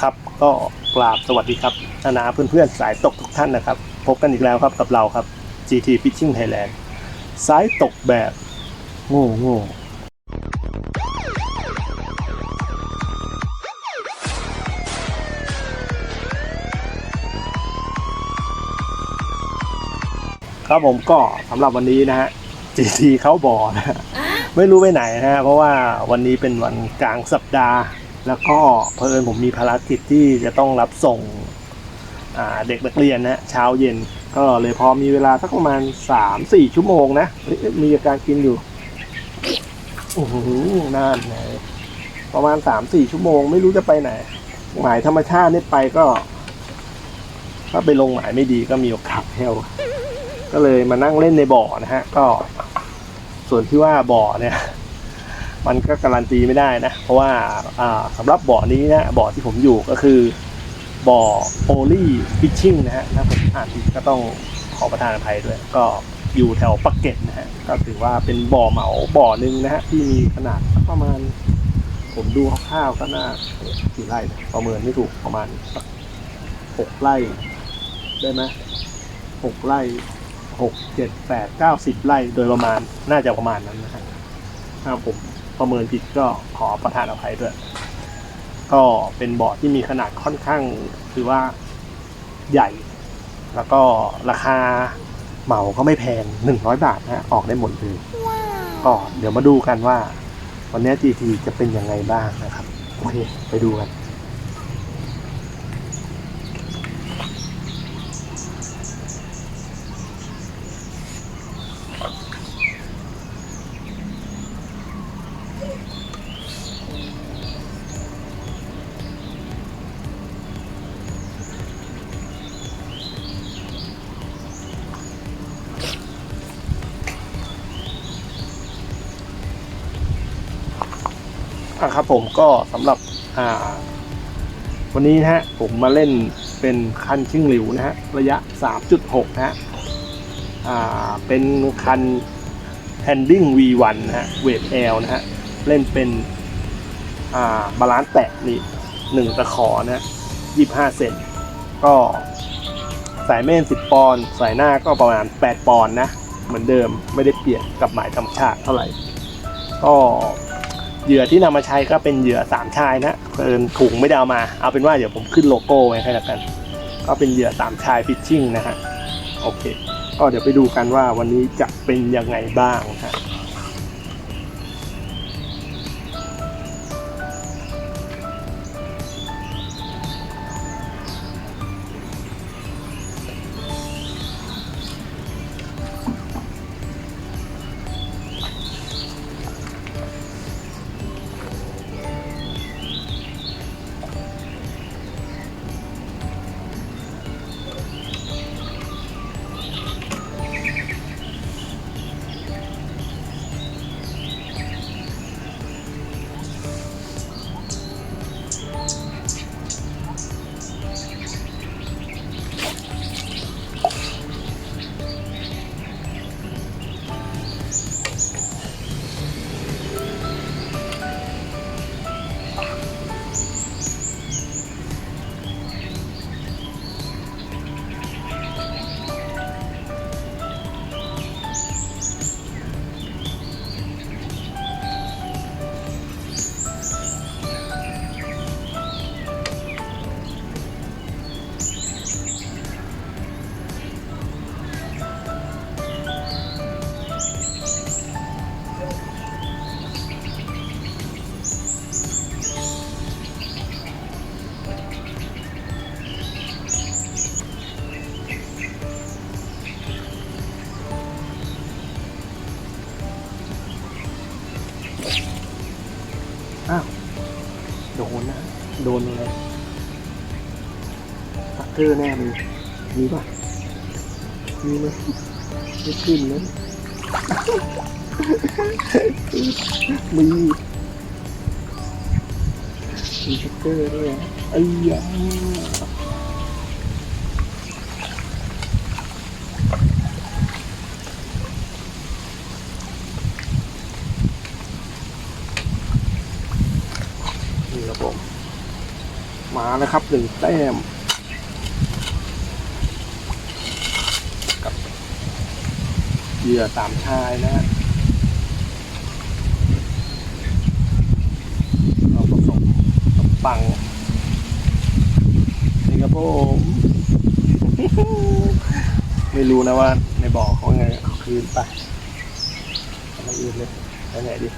ครับ ก็กราบสวัสดีครับนานาเพื่อนๆสายตกทุกท่านนะครับ พบกันอีกแล้วครับกับเราครับ GT Fishing Thailand สายตกแบบโง่โง่ครับผมก็สำหรับวันนี้นะฮะ GT เขาบ่อนะไม่รู้ไปไหนนะฮะเพราะว่าวันนี้เป็นวันกลางสัปดาห์ แล้วก็เพอเอิญผมมีภารกิจที่จะต้องรับส่งเด็กนักเรียนนะเช้าเย็นก็เลยพอมีเวลาสักประมาณสามสี่ชั่วโมงนะมีอาการกินอยู่โอ้โหนานไหนประมาณสามสี่ชั่วโมงไม่รู้จะไปไหน หมายธรรมชาตินี่ไปก็ ถ้าไปลงหมายไม่ดีก็มีโอกาสแห้วก็เลยมานั่งเล่นในบ่อนะฮะ ก็ ส่วนที่ว่าบ่อเนี่ย มันก็การันตีไม่ได้นะ เพราะว่าอ่าสำหรับบ่อนี้นะบ่อที่ผมอยู่ก็คือบ่อโอลี่ฟิชชิ่งนะฮะถ้าผมอ่านผิดก็ต้องขอประทานอภัยด้วย ก็อยู่แถวปักเกร็ดนะฮะก็ถือว่าเป็นบ่อเหมาบ่อหนึ่งนะฮะที่มีขนาดประมาณ ผมดูคร่าวๆก็น่ากี่ไร่ประเมินไม่ถูกประมาณหกไร่ได้ไหมหกไร่หกเจ็ดแปดเก้าสิบไร่โดยประมาณน่าจะประมาณนั้นนะฮะถ้าผม ประเมินผิดก็ขอประทานอภัยด้วย ก็เป็นบ่อที่มีขนาดค่อนข้างถือว่าใหญ่ แล้วก็ราคาเหมาก็ไม่แพงหนึ่งร้อยบาทนะฮะออกได้หมดเลยก็เดี๋ยวมาดูกันว่า วันนี้ GT จะเป็นยังไงบ้างนะครับ โอเค ไปดูกัน อะครับผมก็สำหรับอ่าวันนี้นะฮะผมมาเล่นเป็นคันชิงหลิวนะฮะระยะ 3.6 นะฮะอ่าเป็นคัน handling V1 นะฮะเวท L นะฮะเล่นเป็นอ่าบาลานซ์แตะนี่หนึ่งตะขอนะฮะ25 เซนก็สายเม่น10 ปอนด์สายหน้าก็ประมาณ 8 ปอนด์นะ เหมือนเดิมไม่ได้เปลี่ยนกับหมายธรรมชาติเท่าไหร่ก็ เหยื่อที่นำมาใช้ก็เป็นเหยื่อสามชายนะเพิ่นถุงไม่ได้เอามา เอาเป็นว่าเดี๋ยวผมขึ้นโลโก้ไว้ให้แล้วกัน ก็เป็นเหยื่อสามชายฟิชชิ่งนะฮะ โอเค ก็เดี๋ยวไปดูกันว่าวันนี้จะเป็นยังไงบ้างนะ ฮ อ้าวโดนนะ โดนเลยตักเกอร์แน่เลยมีป่ะมีไหมไม่ขึ้นนะมีมีตักเกอร์ด้วยไอ้ยา นี่ครับผมมาแล้วครับหนึ่งแต้มกับเหยื่อสามชายนะฮะเราผสมขนมปังนี่ครับผมไม่รู้นะว่าในบ่อเขาไงเขาคืนไปอะไรอื่นเลยไปไหนดิ